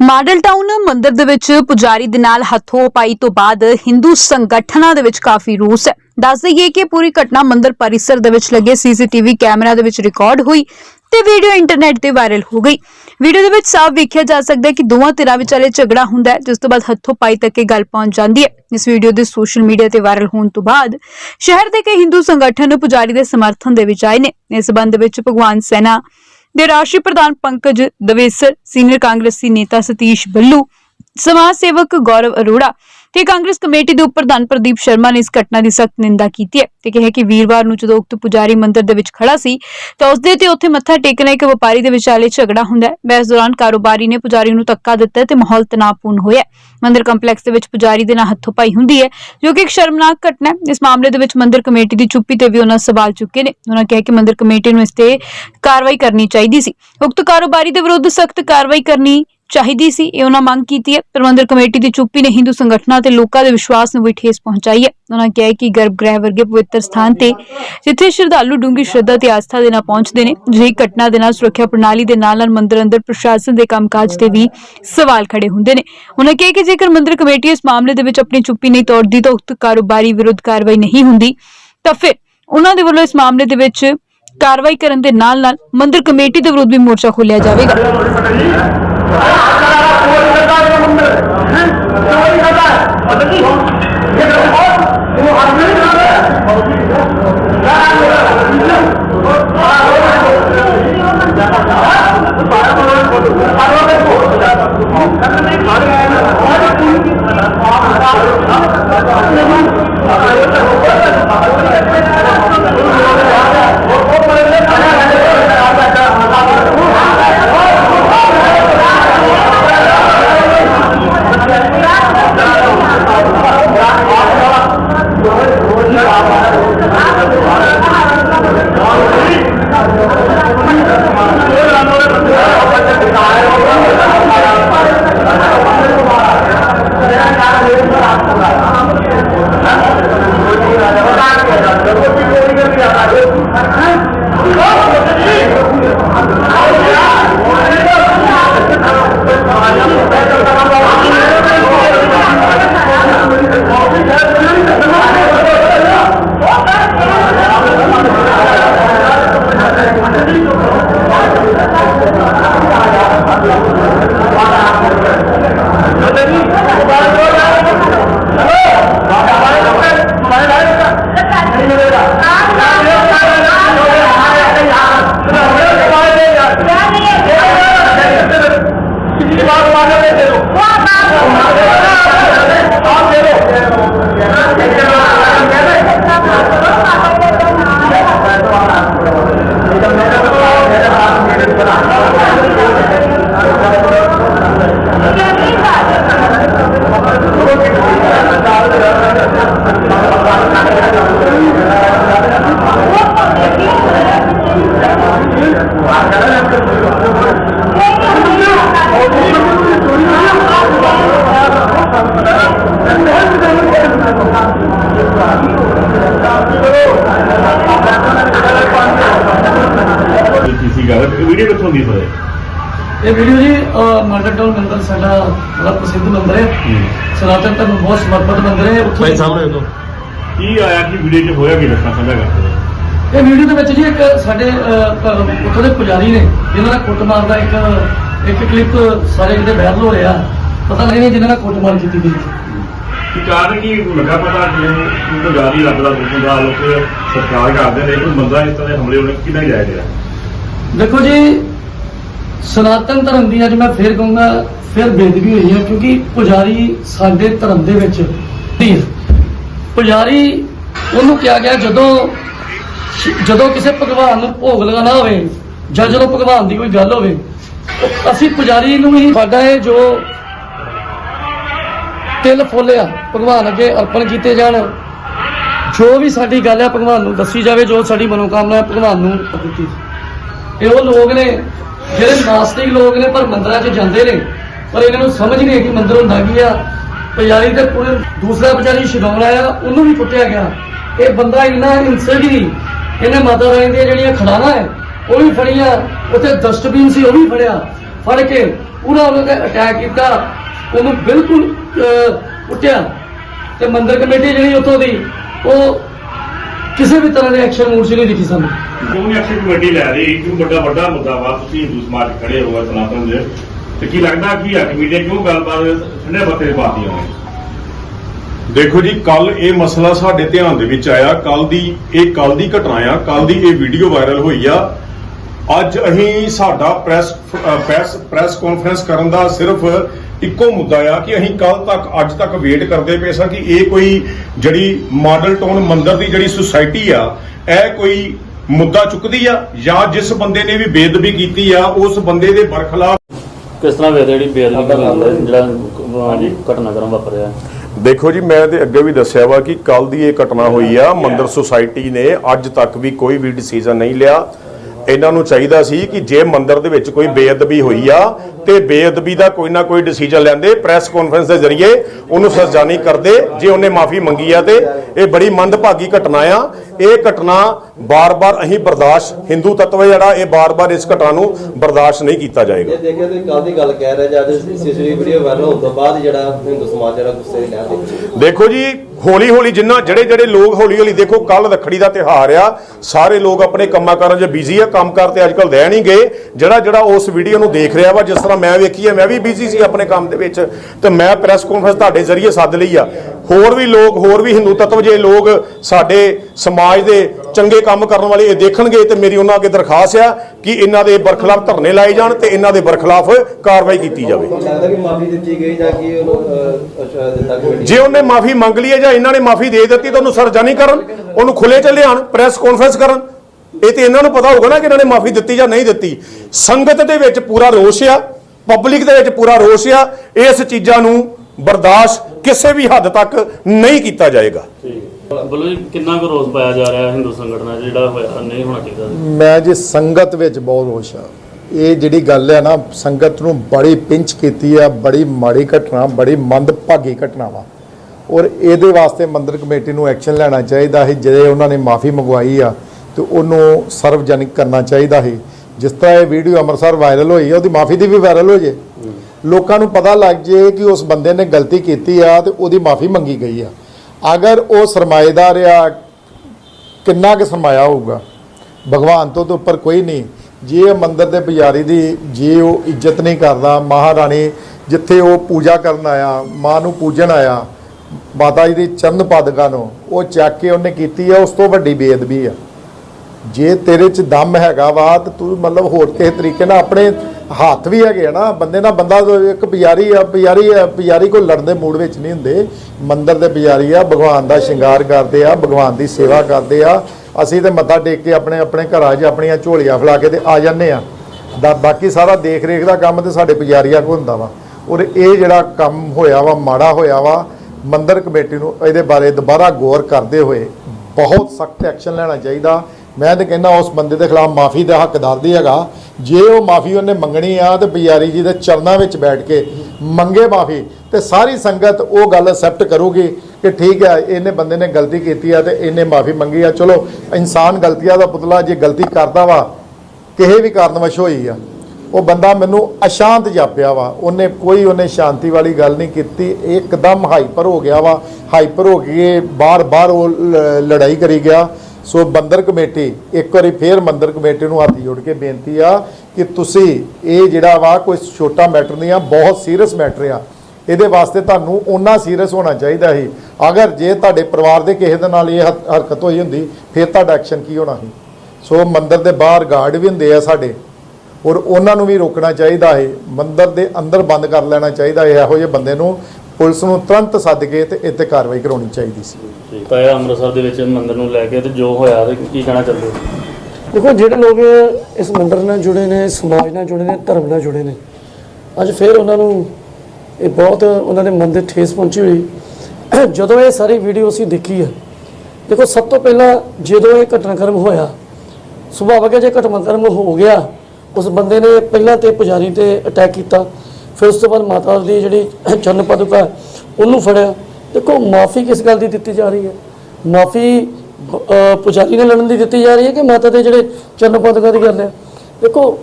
Model town ਮੰਦਿਰ ਦੇ ਵਿੱਚ ਪੁਜਾਰੀ ਦੇ ਨਾਲ ਹੱਥੋਂ ਪਾਈ ਤੋਂ ਬਾਅਦ ਹਿੰਦੂ ਸੰਗਠਨਾਂ ਦੇ ਵਿੱਚ ਕਾਫੀ ਰੋਸ ਹੈ। ਦੱਸ ਦਈਏ ਕਿ ਪੂਰੀ ਘਟਨਾ ਮੰਦਿਰ ਪਰਿਸਰ ਦੇ ਵਿੱਚ ਲੱਗੇ ਸੀਸੀਟੀਵੀ ਕੈਮਰਾ ਦੇ ਵਿੱਚ ਰਿਕਾਰਡ ਹੋਈ ਤੇ ਵੀਡੀਓ ਇੰਟਰਨੈਟ ਤੇ ਵਾਇਰਲ ਹੋ ਗਈ। ਵੀਡੀਓ ਦੇ ਵਿੱਚ ਸਾਫ਼ ਵੇਖਿਆ ਜਾ ਸਕਦਾ ਹੈ ਕਿ ਦੋਵਾਂ ਧਿਰਾਂ ਵਿਚਾਲੇ ਝਗੜਾ ਹੁੰਦਾ ਹੈ, ਜਿਸ ਤੋਂ ਬਾਅਦ ਹੱਥੋਂ ਪਾਈ ਤੱਕ ਇਹ ਗੱਲ ਪਹੁੰਚ ਜਾਂਦੀ ਹੈ। ਇਸ ਵੀਡੀਓ ਦੇ ਸੋਸ਼ਲ ਮੀਡੀਆ ਤੇ ਵਾਇਰਲ ਹੋਣ ਤੋਂ ਬਾਅਦ ਸ਼ਹਿਰ ਦੇ ਕਈ ਹਿੰਦੂ ਸੰਗਠਨ ਪੁਜਾਰੀ ਦੇ ਸਮਰਥਨ ਦੇ ਵਿੱਚ ਆਏ ਨੇ। ਇਸ ਸੰਬੰਧ ਵਿੱਚ ਭਗਵਾਨ ਸੈਨਾ ਦੇ ਰਾਸ਼ਟਰੀ ਪ੍ਰਧਾਨ ਪੰਕਜ ਦਵੇਸਰ ਸੀਨੀਅਰ ਕਾਂਗਰਸੀ ਨੇਤਾ ਸਤੀਸ਼ ਬੱਲੂ ਸਮਾਜ ਸੇਵਕ ਗੌਰਵ ਅਰੋੜਾ ਤੇ ਕਾਂਗਰਸ ਕਮੇਟੀ ਦੇ ਪ੍ਰਧਾਨ ਪ੍ਰਦੀਪ ਸ਼ਰਮਾ ਨੇ ਇਸ ਘਟਨਾ ਦੀ ਸਖਤ ਨਿੰਦਾ ਕੀਤੀ ਹੈ ਤੇ ਕਿਹਾ ਕਿ ਵੀਰਵਾਰ ਨੂੰ ਜਦੋਂ ਉਕਤ ਪੁਜਾਰੀ ਮੰਦਿਰ ਦੇ ਵਿੱਚ ਖੜਾ ਸੀ, ਤਾਂ ਉਸਦੇ ਤੇ ਉੱਥੇ ਮੱਥਾ ਟੇਕਣਾ ਇੱਕ ਵਪਾਰੀ ਦੇ ਵਿਚਾਲੇ ਝਗੜਾ ਹੁੰਦਾ ਹੈ। ਬਹਿਸ ਦੌਰਾਨ ਕਾਰੋਬਾਰੀ ਨੇ ਪੁਜਾਰੀ ਨੂੰ ਧੱਕਾ ਦਿੱਤਾ ਤੇ ਮਾਹੌਲ ਤਣਾਅਪੂਰਨ ਹੋਇਆ ਮੰਦਿਰ ਕੰਪਲੈਕਸ ਦੇ ਵਿੱਚ ਪੁਜਾਰੀ ਦੇ ਨਾਲ ਹੱਥੋਂ ਪਾਈ ਹੁੰਦੀ ਹੈ, ਜੋ ਕਿ ਇੱਕ ਸ਼ਰਮਨਾਕ ਘਟਨਾ ਹੈ। ਇਸ ਮਾਮਲੇ ਦੇ ਵਿੱਚ ਮੰਦਿਰ ਕਮੇਟੀ ਦੀ ਚੁੱਪੀ ਤੇ ਵੀ ਉਹਨਾਂ ਸਵਾਲ ਚੁੱਕੇ ਨੇ। ਉਹਨਾਂ ਕਿਹਾ ਕਿ ਮੰਦਿਰ ਕਮੇਟੀ ਨੂੰ ਇਸ ਤੇ ਕਾਰਵਾਈ ਕਰਨੀ ਚਾਹੀਦੀ ਸੀ। ਉਕਤ ਕਾਰੋਬਾਰੀ ਦੇ ਵਿਰੁੱਧ ਸਖਤ ਕਾਰਵਾਈ ਕਰਨੀ ਚਾਹੀਦੀ ਸੀ, ਇਹ ਉਹਨਾਂ ਮੰਗ ਕੀਤੀ ਹੈ। ਪਰ ਮੰਦਿਰ ਕਮੇਟੀ ਦੀ ਚੁੱਪੀ ਨੇ ਹਿੰਦੂ ਸੰਗਠਨਾਂ ਤੇ ਲੋਕਾਂ ਦੇ ਵਿਸ਼ਵਾਸ ਨੂੰ ਵੀ ਠੇਸ ਪਹੁੰਚਾਈ ਹੈ। ਉਹਨਾਂ ਕਿਹਾ ਕਿ ਗਰਭ ਵਰਗੇ ਪਵਿੱਤਰ ਸਥਾਨ ਤੇ ਜਿੱਥੇ ਸ਼ਰਧਾਲੂ ਡੂੰਗੀ ਸ਼ਰਧਾ ਤੇ ਆਸਥਾ ਦੇ ਨਾਲ ਪਹੁੰਚਦੇ ਨੇ ਜਿਹੀ ਘਟਨਾ ਦੇ ਨਾਲ ਸੁਰੱਖਿਆ ਪ੍ਰਣਾਲੀ ਦੇ ਨਾਲ ਨਾਲ ਮੰਦਿਰ ਅੰਦਰ ਪ੍ਰਸ਼ਾਸਨ ਦੇ ਕੰਮਕਾਜ ਤੇ ਵੀ ਸਵਾਲ ਖੜੇ ਹੁੰਦੇ ਨੇ। ਉਹਨਾਂ ਕਿਹਾ ਕਿ ਜੇਕਰ ਮੰਦਰ ਕਮੇਟੀ ਇਸ ਮਾਮਲੇ ਦੇ ਵਿੱਚ ਆਪਣੀ ਚੁੱਪੀ ਨਹੀਂ ਤੋੜਦੀ ਤਾਂ ਉਕਤ ਕਾਰੋਬਾਰੀ ਵਿਰੁੱਧ ਕਾਰਵਾਈ ਨਹੀਂ ਹੁੰਦੀ। ਤਾਂ ਫਿਰ ਉਹਨਾਂ ਦੇ ਵੱਲੋਂ ਇਸ ਮਾਮਲੇ ਦੇ ਵਿੱਚ ਕਾਰਵਾਈ ਕਰਨ ਦੇ ਨਾਲ ਨਾਲ ਮੰਦਰ ਕਮੇਟੀ ਦੇ ਵਿਰੁੱਧ ਵੀ ਮੋਰਚਾ ਖੋਲ੍ਹਿਆ ਜਾਵੇਗਾ। ਕੀ ਗੱਲ ਹੈ? ਵੀਡੀਓ ਕਿੱਥੋਂ ਦੀ ਸਰ ਇਹ ਵੀਡੀਓ ਜੀ ਮਾਡਲ ਟਾਊਨ ਮੰਦਿਰ ਸਾਡਾ ਬੜਾ ਪ੍ਰਸਿੱਧ ਮੰਦਿਰ ਹੈ। ਸਨਾਤਨ ਧਰਮ ਨੂੰ ਬਹੁਤ ਸਮਰਪਿਤ ਮੰਦਿਰ ਹੈ। ਉੱਥੋਂ ਭਾਈ ਸਾਹਮਣੇ ਤੋਂ ਕੀ ਆਇਆ ਕਿ ਵੀਡੀਓ 'ਚ ਹੋਇਆ ਕੀ ਦੱਸਣਾ ਸਾਂਝਾ ਕਰਦੇ ਇਹ ਵੀਡੀਓ ਦੇ ਵਿੱਚ ਜੀ ਇੱਕ ਸਾਡੇ ਉੱਥੋਂ ਦੇ ਪੁਜਾਰੀ ਨੇ ਜਿਨ੍ਹਾਂ ਦਾ ਕੁੱਟਮਾਰ ਦਾ ਇੱਕ ਇੱਕ ਕਲਿੱਪ ਸਾਰੇ ਕਿਤੇ ਵਾਇਰਲ ਹੋ ਰਿਹਾ। ਪਤਾ ਨਹੀਂ ਜਿਨ੍ਹਾਂ ਨਾਲ ਕੁੱਟਮਾਰ ਕੀਤੀ ਗਈ ਕਿ ਕਾਰਨ ਕੀ ਲੱਗਾ ਪਤਾ ਕਿ ਉਹ ਤਾਂ ਜਾਰੀ ਰੱਬ ਦਾ ਹੁਕਮ ਦਾ ਲੋਕ ਸਰਕਾਰ ਕਰਦੇ ਨੇ ਕੋਈ ਬੰਦਾ ਇਸ ਤਰ੍ਹਾਂ ਦੇ ਹਮਲੇ ਹੋਣੇ ਹੀ ਜਾਇਜ਼ ਹੈ ਦੇਖੋ ਜੀ, ਸਨਾਤਨ ਧਰਮ ਦੀ ਅੱਜ ਮੈਂ ਫੇਰ ਕਹੂੰਗਾ, ਫਿਰ ਬੇਦਬੀ ਹੋਈ ਹੈ ਕਿਉਂਕਿ ਪੁਜਾਰੀ ਸਾਡੇ ਧਰਮ ਦੇ ਵਿੱਚ ਨਹੀਂ ਪੁਜਾਰੀ ਉਹਨੂੰ ਕਿਹਾ ਗਿਆ, ਜਦੋਂ ਜਦੋਂ ਕਿਸੇ ਭਗਵਾਨ ਨੂੰ ਭੋਗ ਲਗਾਉਣਾ ਹੋਵੇ, ਜਾਂ ਜਦੋਂ ਭਗਵਾਨ ਦੀ ਕੋਈ ਗੱਲ ਹੋਵੇ ਅਸੀਂ ਪੁਜਾਰੀ ਨੂੰ ਹੀ ਸਾਡਾ ਇਹ ਜੋ ਤਿਲ ਫੁੱਲ ਆ, ਭਗਵਾਨ ਅੱਗੇ ਅਰਪਣ ਕੀਤੇ ਜਾਣ, ਜੋ ਵੀ ਸਾਡੀ ਗੱਲ ਹੈ ਭਗਵਾਨ ਨੂੰ ਦੱਸੀ ਜਾਵੇ, ਜੋ ਸਾਡੀ ਮਨੋਕਾਮਨਾ ਹੈ ਭਗਵਾਨ ਨੂੰ ਦਿੱਤੀ ਇਹ ਉਹ ਲੋਕ ਨੇ ਜਿਹੜੇ ਨਾਸਤਿਕ ਲੋਕ ਨੇ ਪਰ ਮੰਦਰਾਂ 'ਚ ਜਾਂਦੇ ਨੇ। ਪਰ ਇਹਨਾਂ ਨੂੰ ਸਮਝ ਨਹੀਂ ਹੈ ਕਿ ਮੰਦਰ ਹੁੰਦਾ ਕੀ ਆ। ਪੁਜਾਰੀ ਤੇ ਪੂਰੇ ਦੂਸਰਾ ਪੁਜਾਰੀ ਛਡਾਉਣ ਆਇਆ ਉਹਨੂੰ ਵੀ ਕੁੱਟਿਆ ਗਿਆ। ਇਹ ਬੰਦਾ ਇੰਨਾ ਇਨਸਲਟ ਹੀ ਇਹਨੇ ਮਾਤਾ ਰਾਣੀ ਦੀਆਂ ਜਿਹੜੀਆਂ ਖੜਾਵਾਂ ਹੈ ਉਹ ਵੀ ਫੜੀਆਂ। ਉੱਥੇ ਡਸਟਬਿਨ ਸੀ ਉਹ ਵੀ ਫੜਿਆ। ਫੜ ਕੇ ਪੂਰਾ ਉਹਨਾਂ ਤੇ ਅਟੈਕ ਕੀਤਾ। ਉਹਨੂੰ ਬਿਲਕੁਲ ਅਹ, ਤੇ ਮੰਦਰ ਕਮੇਟੀ ਜਿਹੜੀ ਉੱਥੋਂ ਦੀ ਉਹ ਕਿਸੇ ਵੀ ਤਰ੍ਹਾਂ ਦੇ ਐਕਸ਼ਨ ਮੂਡ 'ਚ ਨਹੀਂ ਦਿਖੀ ਸਾਨੂੰ। ਕਿਉਂ ਨਹੀਂ ਐਕਸ਼ਨ ਕਮੇਟੀ ਲੈ ਰਹੀ? ਕਿਉਂ ਵੱਡਾ ਵੱਡਾ ਮੁੱਦਾ ਵਾ? ਤੁਸੀਂ ਹਿੰਦੂ ਸਮਾਜ 'ਚ ਖੜੇ ਹੋ ਸਨਾਤਨ ਦੇ ਤੇ ਕੀ ਲੱਗਦਾ ਕੀ ਆ ਕਮੇਟੀ ਕਿਉਂ ਗੱਲਬਾਤ ਠੰਡੇ ਬੱਤੇ ਪਾਤੀਆਂ ਨੇ ਦੇਖੋ ਜੀ ਕੱਲ ਇਹ ਮਸਲਾ ਸਾਡੇ ਧਿਆਨ ਦੇ ਵਿੱਚ ਆਇਆ। ਕੱਲ ਦੀ ਇਹ ਕੱਲ ਦੀ ਘਟਨਾ ਆ। ਕੱਲ ਦੀ ਇਹ ਵੀਡੀਓ ਵਾਇਰਲ ਹੋਈ ਆ। ਅੱਜ ਅਸੀਂ ਸਾਡਾ ਪ੍ਰੈਸ ਪ੍ਰੈਸ ਪ੍ਰੈਸ ਕਾਨਫਰੰਸ ਕਰਨ ਦਾ ਸਿਰਫ ਇੱਕੋ ਮੁੱਦਾ ਆ ਕਿ ਅਸੀਂ ਕੱਲ ਤੱਕ ਅੱਜ ਤੱਕ ਵੇਟ ਕਰਦੇ ਪਏ ਸਾਂ ਕਿ ਇਹ ਕੋਈ ਜਿਹੜੀ ਮਾਡਲ ਟਾਊਨ ਮੰਦਿਰ ਦੀ ਜਿਹੜੀ ਸੁਸਾਇਟੀ ਆ ਇਹ ਕੋਈ ਮੁੱਦਾ ਚੁੱਕਦੀ ਆ ਜਾਂ ਜਿਸ ਬੰਦੇ ਨੇ ਵੀ ਬੇਦਬੀ ਕੀਤੀ ਆ ਉਸ ਬੰਦੇ ਦੇ ਬਰਖਲਾਫ ਕਿਸ ਤਰ੍ਹਾਂ ਵੇਖਦੇ ਜਿਹੜੀ ਹੈ। ਜਿਹੜਾ ਅਹ, ਘਟਨਾਕ੍ਰਮ ਵਾਪਰਿਆ ਦੇਖੋ ਜੀ ਮੈਂ ਤੇ ਅੱਗੇ ਵੀ ਦੱਸਿਆ ਵਾ ਕਿ ਕੱਲ ਦੀ ਇਹ ਘਟਨਾ ਹੋਈ ਆ ਮੰਦਰ ਸੁਸਾਇਟੀ ਨੇ ਅੱਜ ਤੱਕ ਵੀ ਕੋਈ ਵੀ ਡਿਸੀਜਨ ਨਹੀਂ ਲਿਆ। ਇਹਨਾਂ ਨੂੰ ਚਾਹੀਦਾ ਸੀ ਕਿ ਜੇ ਮੰਦਰ ਦੇ ਵਿੱਚ ਕੋਈ ਬੇਅਦਬੀ ਹੋਈ ਆ, ਤੇ ਬੇਅਦਬੀ ਦਾ ਕੋਈ ਨਾ ਕੋਈ ਡਿਸੀਜਨ ਲੈਂਦੇ ਪ੍ਰੈਸ ਕਾਨਫਰੰਸ ਦੇ ਜ਼ਰੀਏ, ਉਹਨੂੰ ਸਰਜਾਨੀ ਕਰਦੇ, ਜੇ ਉਹਨੇ ਮਾਫੀ ਮੰਗੀ ਆ ਤੇ ਇਹ ਬੜੀ ਮੰਦਭਾਗੀ ਘਟਨਾ ਆ। ਇਹ ਘਟਨਾ ਬਾਰ-ਬਾਰ ਅਸੀਂ ਬਰਦਾਸ਼ਤ ਹਿੰਦੂ ਤੱਤਵ ਜਿਹੜਾ ਇਹ ਬਾਰ-ਬਾਰ ਇਸ ਘਟਨਾ ਨੂੰ ਬਰਦਾਸ਼ਤ ਨਹੀਂ ਕੀਤਾ ਜਾਏਗਾ। ਇਹ ਦੇਖਿਆ ਤੁਸੀਂ ਕੱਲ ਦੀ ਗੱਲ ਕਹਿ ਰਹੇ ਜਾਂ ਅੱਜ ਸੀਸੀਟੀਵੀ ਵੀਡੀਓ ਵਾਇਰਲ ਹੋਣ ਤੋਂ ਬਾਅਦ ਜਿਹੜਾ ਹਿੰਦੂ ਸਮਾਜ ਜਿਹੜਾ ਗੁੱਸੇ ਦੀ ਲਹਿਰ ਦੇਖੀ ਦੇਖੋ ਜੀ ਹੌਲੀ ਹੌਲੀ ਜਿੰਨਾ ਜਿਹੜੇ ਜਿਹੜੇ ਲੋਕ ਹੌਲੀ ਹੌਲੀ ਦੇਖੋ ਕੱਲ ਰੱਖੜੀ ਦਾ ਤਿਹਾਰ ਆ ਸਾਰੇ ਲੋਕ ਆਪਣੇ ਕੰਮਾਂ ਕਾਰਾਂ 'ਚ ਬਿਜ਼ੀ ਆ ਕੰਮਕਾਰ ਤੇ ਅੱਜਕੱਲ ਰਹਿ ਨਹੀਂ ਗਏ। ਜਿਹੜਾ ਜਿਹੜਾ ਉਸ ਵੀਡੀਓ ਨੂੰ ਦੇਖ ਰਿਹਾ ਵਾ ਜਿਸ ਤਰ੍ਹਾਂ ਮੈਂ ਵੇਖੀ ਆ ਮੈਂ ਵੀ ਬਿਜ਼ੀ ਸੀ ਆਪਣੇ ਕੰਮ ਦੇ ਵਿੱਚ ਤੇ ਮੈਂ ਪ੍ਰੈਸ ਕਾਨਫਰੰਸ ਤੁਹਾਡੇ ਜ਼ਰੀਏ ਸੱਦ ਲਈ ਆ। ਹੋਰ ਵੀ ਲੋਕ ਹੋਰ ਵੀ ਹਿੰਦੂ ਤੱਤਵ ਜੇ ਲੋਕ ਸਾਡੇ ਸਮਾਜ ਦੇ ਚੰਗੇ ਕੰਮ ਕਰਨ ਵਾਲੇ ਇਹ ਦੇਖਣਗੇ ਤੇ ਮੇਰੀ ਉਹਨਾਂ ਅੱਗੇ ਦਰਖਾਸਤ ਆ ਕਿ ਇਹਨਾਂ ਦੇ ਬਰਖਲਾਫ ਧਰਨੇ ਲਾਏ ਜਾਣ ਤੇ ਇਹਨਾਂ ਦੇ ਬਰਖਲਾਫ ਕਾਰਵਾਈ ਕੀਤੀ ਜਾਵੇ। ਜਾਂ ਉਹਨੂੰ ਮਾਫੀ ਮੰਗ ਲਈ ਹੈ ਜਾਂ ਇਹਨਾਂ ਨੇ ਮਾਫੀ ਦੇ ਦਿੱਤੀ ਤਾਂ ਉਹਨੂੰ ਸਰਜਾਨੀ ਕਰਨ ਉਹਨੂੰ ਖੁੱਲੇ ਚ ਲਿਆਉਣ ਪ੍ਰੈਸ ਕਾਨਫਰੰਸ ਕਰਨ। ਇਹ ਤੇ ਇਹਨਾਂ ਨੂੰ ਪਤਾ ਹੋਊਗਾ ਨਾ ਕਿ ਇਹਨਾਂ ਨੇ ਮਾਫੀ ਦਿੱਤੀ ਜਾਂ ਨਹੀਂ ਦਿੱਤੀ। ਸੰਗਤ ਦੇ ਵਿੱਚ ਪੂਰਾ ਰੋਸ਼ ਆ ਪਬਲਿਕ ਦੇ ਵਿੱਚ ਪੂਰਾ ਰੋਸ਼ ਆ ਇਸ ਚੀਜ਼ਾਂ ਨੂੰ ਬਰਦਾਸ਼ਤ ਕਿਸੇ ਵੀ ਹੱਦ ਤੱਕ ਨਹੀਂ ਕੀਤਾ ਜਾਏਗਾ। ਬੋਲੋ ਜੀ ਕਿੰਨਾ ਕੁ ਰੋਸ ਪਾਇਆ ਜਾ ਰਿਹਾ ਹਿੰਦੂ ਸੰਗਠਨਾਂ 'ਚ ਜਿਹੜਾ ਹੋਇਆ ਨਹੀਂ ਹੋਣਾ ਚਾਹੀਦਾ? ਮੈਂ ਜੀ ਸੰਗਤ ਵਿੱਚ ਬਹੁਤ ਰੋਸ਼ ਆ। ਇਹ ਜਿਹੜੀ ਗੱਲ ਹੈ ਨਾ ਸੰਗਤ ਨੂੰ ਬੜੀ ਪਿੰਚ ਕੀਤੀ ਆ ਬੜੀ ਮਾੜੀ ਘਟਨਾ ਬੜੀ ਮੰਦਭਾਗੀ ਘਟਨਾ ਵਾ ਔਰ ਇਹਦੇ ਵਾਸਤੇ ਮੰਦਿਰ ਕਮੇਟੀ ਨੂੰ ਐਕਸ਼ਨ ਲੈਣਾ ਚਾਹੀਦਾ ਹੈ ਜਿਹੜੇ ਉਹਨਾਂ ਨੇ ਮਾਫੀ ਮੰਗਵਾਈ ਆ ਤੇ ਉਹਨੂੰ ਸਰਵਜਨਿਕ ਕਰਨਾ ਚਾਹੀਦਾ ਹੈ ਜਿਸ ਤਰ੍ਹਾਂ ਇਹ ਵੀਡੀਓ ਅੰਮ੍ਰਿਤਸਰ ਵਾਇਰਲ ਹੋਈ ਆ ਉਹਦੀ ਮਾਫੀ ਦੀ ਵੀ ਵਾਇਰਲ ਹੋ ਜੇ। ਲੋਕਾਂ ਨੂੰ ਪਤਾ ਲੱਗ ਜੇ ਕਿ ਉਸ ਬੰਦੇ ਨੇ ਗਲਤੀ ਕੀਤੀ ਆ ਤੇ ਉਹਦੀ ਮਾਫੀ ਮੰਗੀ ਗਈ ਆ। ਅਗਰ ਉਹ ਸਰਮਾਏਦਾਰ ਆ, ਕਿੰਨਾ ਕੁ ਸਰਮਾਇਆ ਹੋਊਗਾ? ਭਗਵਾਨ ਤੋਂ ਤਾਂ ਉੱਪਰ ਕੋਈ ਨਹੀਂ। ਜੇ ਇਹ ਮੰਦਰ ਦੇ ਪੁਜਾਰੀ ਦੀ, ਜੇ ਉਹ ਇੱਜ਼ਤ ਨਹੀਂ ਕਰਦਾ, ਮਹਾਰਾਣੀ ਜਿੱਥੇ ਉਹ ਪੂਜਾ ਕਰਨ ਆਇਆ, ਮਾਂ ਨੂੰ ਪੂਜਣ ਆਇਆ, ਮਾਤਾ ਜੀ ਦੀ ਚਰਨ ਪਾਦਕਾਂ ਨੂੰ, ਉਹ ਚੱਕ ਕੇ ਉਹਨੇ ਕੀਤੀ ਆ, ਉਸ ਤੋਂ ਵੱਡੀ ਬੇਅਦਬੀ ਆ। ਜੇ ਤੇਰੇ 'ਚ ਦਮ ਹੈਗਾ ਵਾ, ਤੇ ਤੂੰ ਮਤਲਬ ਹੋਰ ਕਿਸੇ ਤਰੀਕੇ ਨਾਲ ਆਪਣੇ ਹੱਥ ਵੀ ਹੈਗੇ ਆ ਨਾ, ਬੰਦੇ ਨਾਲ ਬੰਦਾ ਇੱਕ ਪੁਜਾਰੀ ਆ ਪੁਜਾਰੀ ਆ ਪੁਜਾਰੀ ਕੋਈ ਲੜਨ ਦੇ ਮੂਡ ਵਿੱਚ ਨਹੀਂ ਹੁੰਦੇ। ਮੰਦਰ ਦੇ ਪੁਜਾਰੀ ਆ, ਭਗਵਾਨ ਦਾ ਸ਼ਿੰਗਾਰ ਕਰਦੇ ਆ, ਭਗਵਾਨ ਦੀ ਸੇਵਾ ਕਰਦੇ ਆ। ਅਸੀਂ ਤੇ ਮੱਥਾ ਟੇਕ ਕੇ ਆਪਣੇ ਆਪਣੇ ਘਰਾਂ 'ਚ ਆਪਣੀਆਂ ਝੋਲੀਆਂ ਫਲਾ ਕੇ ਤੇ ਆ ਜਾਂਦੇ ਆ। ਦਾ, ਬਾਕੀ ਸਾਰਾ ਦੇਖ ਰੇਖ ਦਾ ਕੰਮ ਤੇ ਸਾਡੇ ਪੁਜਾਰੀਆਂ ਕੋਲ ਹੁੰਦਾ ਵਾ। ਔਰ ਇਹ ਜਿਹੜਾ ਕੰਮ ਹੋਇਆ ਵਾ, ਮਾੜਾ ਹੋਇਆ ਵਾ, ਮੰਦਰ ਕਮੇਟੀ ਨੂੰ ਇਹਦੇ ਬਾਰੇ ਦੁਬਾਰਾ ਗੌਰ ਕਰਦੇ ਹੋਏ ਬਹੁਤ ਸਖਤ ਐਕਸ਼ਨ ਲੈਣਾ ਚਾਹੀਦਾ। ਮੈਂ ਤਾਂ ਕਹਿੰਦਾ ਉਸ ਬੰਦੇ ਦੇ ਖਿਲਾਫ ਮਾਫੀ ਦਾ ਹੱਕਦਾਰ ਦੀ ਹੈਗਾ। ਜੇ ਉਹ ਮਾਫੀ ਉਹਨੇ ਮੰਗਣੀ ਆ ਤੇ ਬਿਆਰੀ ਜੀ ਦੇ ਚਰਨਾਂ ਵਿੱਚ ਬੈਠ ਕੇ ਮੰਗੇ ਮਾਫੀ ਤੇ ਸਾਰੀ ਸੰਗਤ ਉਹ ਗੱਲ ਐਕਸੈਪਟ ਕਰੂਗੀ ਕਿ ਠੀਕ ਹੈ, ਇਹਨੇ ਬੰਦੇ ਨੇ ਗਲਤੀ ਕੀਤੀ ਆ ਤੇ ਇਹਨੇ ਮਾਫੀ ਮੰਗੀ ਆ। ਚਲੋ, ਇਨਸਾਨ ਗਲਤੀਆਂ ਦਾ ਪੁਤਲਾ ਜੇ ਗਲਤੀ ਕਰਦਾ ਵਾ, ਕਿਸੇ ਵੀ ਕਾਰਨਵਸ਼ ਹੋਈ ਆ, ਉਹ ਬੰਦਾ ਮੈਨੂੰ ਅਸ਼ਾਂਤ ਜਾਪਿਆ ਵਾ। ਉਹਨੇ ਕੋਈ ਉਹਨੇ ਸ਼ਾਂਤੀ ਵਾਲੀ ਗੱਲ ਨਹੀਂ ਕੀਤੀ ਇੱਕਦਮ ਹਾਈਪਰ ਹੋ ਗਿਆ ਵਾ। ਹਾਈਪਰ ਹੋ ਕੇ ਬਾਰ-ਬਾਰ ਉਹ ਲ- ਲੜਾਈ ਕਰੀ ਗਿਆ। ਸੋ ਮੰਦਰ ਕਮੇਟੀ, ਇੱਕ ਵਾਰੀ ਫੇਰ ਮੰਦਰ ਕਮੇਟੀ ਨੂੰ ਹੱਥ ਜੋੜ ਕੇ ਬੇਨਤੀ ਆ ਕਿ ਤੁਸੀਂ ਇਹ ਜਿਹੜਾ ਵਾ ਕੋਈ ਛੋਟਾ ਮੈਟਰ ਨਹੀਂ ਆ, ਬਹੁਤ ਸੀਰੀਅਸ ਮੈਟਰ ਆ। ਇਹਦੇ ਵਾਸਤੇ ਤੁਹਾਨੂੰ ਓਨਾ ਸੀਰੀਅਸ ਹੋਣਾ ਚਾਹੀਦਾ ਸੀ। ਅਗਰ ਜੇ ਤੁਹਾਡੇ ਪਰਿਵਾਰ ਦੇ ਕਿਸੇ ਦੇ ਨਾਲ ਇਹ ਹਰਕਤ ਹੋਈ ਹੁੰਦੀ, ਫਿਰ ਤੁਹਾਡਾ ਐਕਸ਼ਨ ਕੀ ਹੋਣਾ ਸੀ? ਸੋ ਮੰਦਰ ਦੇ ਬਾਹਰ ਗਾਰਡ ਵੀ ਹੁੰਦੇ ਆ ਸਾਡੇ। ਔਰ ਉਹਨਾਂ ਨੂੰ ਵੀ ਰੋਕਣਾ ਚਾਹੀਦਾ ਹੈ ਮੰਦਰ ਦੇ ਅੰਦਰ ਬੰਦ ਕਰ ਲੈਣਾ ਚਾਹੀਦਾ ਹੈ ਇਹੋ ਜਿਹੇ ਬੰਦੇ ਨੂੰ ਪੁਲਿਸ ਨੂੰ ਤੁਰੰਤ ਸੱਦ ਕੇ ਤੇ ਇੱਥੇ ਕਾਰਵਾਈ ਕਰਾਉਣੀ ਚਾਹੀਦੀ ਸੀ। ਠੀਕ ਹੈ ਅੰਮ੍ਰਿਤਸਰ ਦੇ ਵਿੱਚ ਮੰਦਿਰ ਨੂੰ ਲੈ ਕੇ ਤੇ ਜੋ ਹੋਇਆ ਤੇ ਕੀ ਕਹਿਣਾ ਚਾਹੁੰਦੇ ਹੋ? ਦੇਖੋ ਜਿਹੜੇ ਲੋਕ ਇਸ ਮੰਦਰ ਨਾਲ ਜੁੜੇ ਨੇ ਸਮਾਜ ਨਾਲ ਜੁੜੇ ਨੇ ਧਰਮ ਨਾਲ ਜੁੜੇ ਨੇ ਅੱਜ ਫਿਰ ਉਹਨਾਂ ਨੂੰ ਇਹ ਬਹੁਤ ਉਹਨਾਂ ਦੇ ਮਨ ਦੇ ਠੇਸ ਪਹੁੰਚੀ ਹੋਈ। ਜਦੋਂ ਇਹ ਸਾਰੀ ਵੀਡੀਓ ਅਸੀਂ ਦੇਖੀ ਹੈ ਦੇਖੋ ਸਭ ਤੋਂ ਪਹਿਲਾਂ ਜਦੋਂ ਇਹ ਘਟਨਾਕ੍ਰਮ ਹੋਇਆ ਸੁਭਾਵਕ ਹੈ ਜੇ ਘਟਨਾਕ੍ਰਮ ਹੋ ਗਿਆ ਉਸ ਬੰਦੇ ਨੇ ਪਹਿਲਾਂ ਤੇ ਪੁਜਾਰੀ ਤੇ ਅਟੈਕ ਕੀਤਾ। ਫਿਰ ਉਸ ਤੋਂ ਬਾਅਦ ਮਾਤਾ ਦੀ ਜਿਹੜੀ ਚਰਨ ਪਦੁਕਾ ਉਹਨੂੰ ਫੜਿਆ। ਦੇਖੋ, ਮਾਫੀ ਕਿਸ ਗੱਲ ਦੀ ਦਿੱਤੀ ਜਾ ਰਹੀ ਹੈ? ਮਾਫੀ ਪੁਜਾਰੀ ਨੇ ਲੜਨ ਦੀ ਦਿੱਤੀ ਜਾ ਰਹੀ ਹੈ ਕਿ ਮਾਤਾ ਦੇ ਜਿਹੜੇ ਚਰਨ ਪਾਦੁਕਾ ਦੀ ਗੱਲ ਹੈ? ਦੇਖੋ,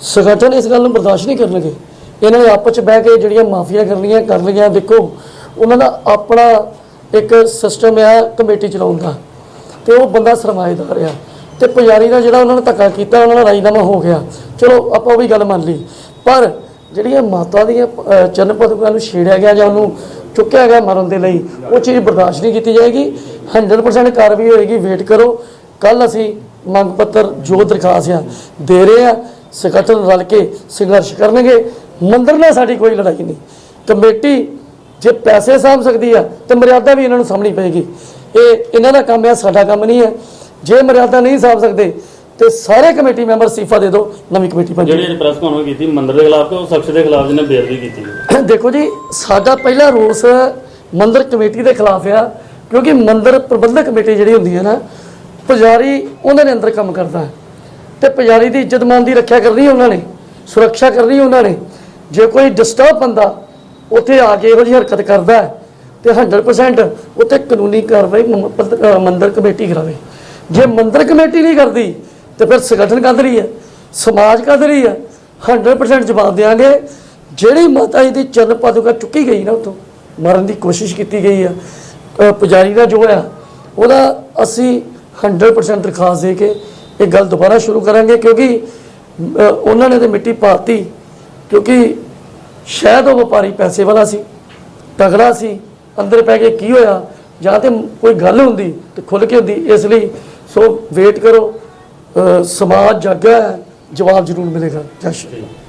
ਸੰਗਠਨ ਇਸ ਗੱਲ ਨੂੰ ਬਰਦਾਸ਼ਤ ਨਹੀਂ ਕਰਨਗੇ। ਇਹਨਾਂ ਨੇ ਆਪਸ ਚ ਬਹਿ ਕੇ ਜਿਹੜੀਆਂ ਮਾਫੀਆਂ ਕਰਨੀਆਂ, ਕਰ ਲਈਆਂ ਦੇਖੋ, ਉਹਨਾਂ ਦਾ ਆਪਣਾ ਇੱਕ ਸਿਸਟਮ ਹੈ ਕਮੇਟੀ ਚਲਾਉਣ ਦਾ। ਤੇ ਉਹ ਬੰਦਾ ਸਰਮਾਏਦਾਰ ਆ। ਤੇ ਪੁਜਾਰੀ ਦਾ ਜਿਹੜਾ ਉਹਨਾਂ ਨੇ ਧੱਕਾ ਕੀਤਾ, ਉਹਨਾਂ ਦਾ ਰਾਜੀਨਾਮਾ ਹੋ ਗਿਆ। ਚਲੋ, ਆਪਾਂ ਉਹ ਵੀ ਗੱਲ ਮੰਨ ਲਈ। ਪਰ ਜਿਹੜੀਆਂ ਮਾਤਾ ਦੀਆਂ ਅਹ, ਚਰਨ ਪਦਕਾਂ ਨੂੰ ਛੇੜਿਆ ਗਿਆ ਜਾਂ ਉਹਨੂੰ ਚੁੱਕਿਆ ਗਿਆ ਮਰਨ ਦੇ ਲਈ ਉਹ ਚੀਜ਼ ਬਰਦਾਸ਼ਤ ਨਹੀਂ ਕੀਤੀ ਜਾਏਗੀ। 100% ਕਾਰਵਾਈ ਹੋਏਗੀ ਵੇਟ ਕਰੋ। ਕੱਲ ਅਸੀਂ ਮੰਗ ਪੱਤਰ ਜੋ ਦਰਖਾਸਤ ਆ ਦੇ ਰਹੇ ਆ ਸੰਗਠਨ ਰਲ ਕੇ ਸੰਘਰਸ਼ ਕਰਨਗੇ। ਮੰਦਰ ਨਾਲ ਸਾਡੀ ਕੋਈ ਲੜਾਈ ਨਹੀਂ। ਕਮੇਟੀ ਜੇ ਪੈਸੇ ਸਾਂਭ ਸਕਦੀ ਆ ਤੇ ਮਰਿਆਦਾ ਵੀ ਇਹਨਾਂ ਨੂੰ ਸਾਂਭਣੀ ਪਏਗੀ। ਇਹ ਇਹਨਾਂ ਦਾ ਕੰਮ ਆ ਸਾਡਾ ਕੰਮ ਨਹੀਂ ਹੈ ਜੇ ਮਰਿਆਦਾ ਨਹੀਂ ਸਾਂਭ ਸਕਦੇ ਤੇ ਸਾਰੇ ਕਮੇਟੀ ਮੈਂਬਰ ਅਸਤੀਫਾ ਦੇ ਦਿਓ ਨਵੀਂ ਕਮੇਟੀ ਬਣ ਜਿਹੜੀ ਅੱਜ ਪ੍ਰੈਸ ਕਾਨਫਰੰਸ ਕੀਤੀ ਮੰਦਰ ਦੇ ਖਿਲਾਫ ਤੇ ਉਹ ਸ਼ਖਸ ਦੇ ਖਿਲਾਫ ਜਿਹਨੇ ਬੇਅਦਬੀ ਕੀਤੀ ਹੈ। ਦੇਖੋ ਜੀ ਸਾਡਾ ਪਹਿਲਾ ਰੋਸ ਮੰਦਰ ਕਮੇਟੀ ਦੇ ਖਿਲਾਫ ਆ ਕਿਉਂਕਿ ਮੰਦਰ ਪ੍ਰਬੰਧਕ ਕਮੇਟੀ ਜਿਹੜੀ ਹੁੰਦੀ ਹੈ ਨਾ ਪੁਜਾਰੀ ਉਹਨਾਂ ਦੇ ਅੰਦਰ ਕੰਮ ਕਰਦਾ ਹੈ। ਤੇ ਪੁਜਾਰੀ ਦੀ ਇੱਜ਼ਤ ਮਾਨ ਦੀ ਰੱਖਿਆ ਕਰਨੀ ਉਹਨਾਂ ਨੇ ਸੁਰੱਖਿਆ ਕਰਨੀ ਉਹਨਾਂ ਨੇ। ਜੇ ਕੋਈ ਡਿਸਟਰਬ ਬੰਦਾ ਉੱਥੇ ਆ ਕੇ ਇਹੋ ਜਿਹੀ ਹਰਕਤ ਕਰਦਾ ਹੈ ਤੇ 100% ਉੱਥੇ ਕਾਨੂੰਨੀ ਕਾਰਵਾਈ ਮ- ਮੰਦਰ ਕਮੇਟੀ ਕਰਾਵੇ। ਜੇ ਮੰਦਰ ਕਮੇਟੀ ਨਹੀਂ ਕਰਦੀ ਤੇ ਫਿਰ ਸੰਗਠਨ ਕਦ ਰਹੀ ਹੈ, ਸਮਾਜ ਕਦ ਰਹੀ ਹੈ 100% ਜਵਾਬ ਦੇਾਂਗੇ ਜਿਹੜੀ ਮਾਤਾ ਜੀ ਦੀ ਚਰਨ ਪਾਦੂਕਾ ਚੁੱਕੀ ਗਈ ਨਾ ਉਤੋਂ ਮਰਨ ਦੀ ਕੋਸ਼ਿਸ਼ ਕੀਤੀ ਗਈ ਆ ਪੁਜਾਰੀ ਦਾ ਜੋ ਆ, ਉਹਦਾ ਅਸੀਂ 100% ਦਰਖਾਸਤ ਦੇ ਕੇ ਇਹ ਗੱਲ ਦੁਬਾਰਾ ਸ਼ੁਰੂ ਕਰਾਂਗੇ, ਕਿਉਂਕਿ ਉਹਨਾਂ ਨੇ ਤੇ ਮਿੱਟੀ ਪਾਤੀ, ਕਿਉਂਕਿ ਸ਼ਾਇਦ ਉਹ ਵਪਾਰੀ ਪੈਸੇ ਵਾਲਾ ਸੀ, ਤਗੜਾ ਸੀ, ਅੰਦਰ ਪੈ ਕੇ ਕੀ ਹੋਇਆ, ਜਾਂ ਤੇ ਕੋਈ ਗੱਲ ਹੁੰਦੀ ਤੇ ਖੁੱਲ ਕੇ ਹੁੰਦੀ, ਇਸ ਲਈ ਸੋ ਵੇਟ ਕਰੋ ਸਮਾਜ ਜਾਗਾ ਹੈ, ਜਵਾਬ ਜ਼ਰੂਰ ਮਿਲੇਗਾ। ਜੈ ਸ਼੍ਰੀ ਰਾਮ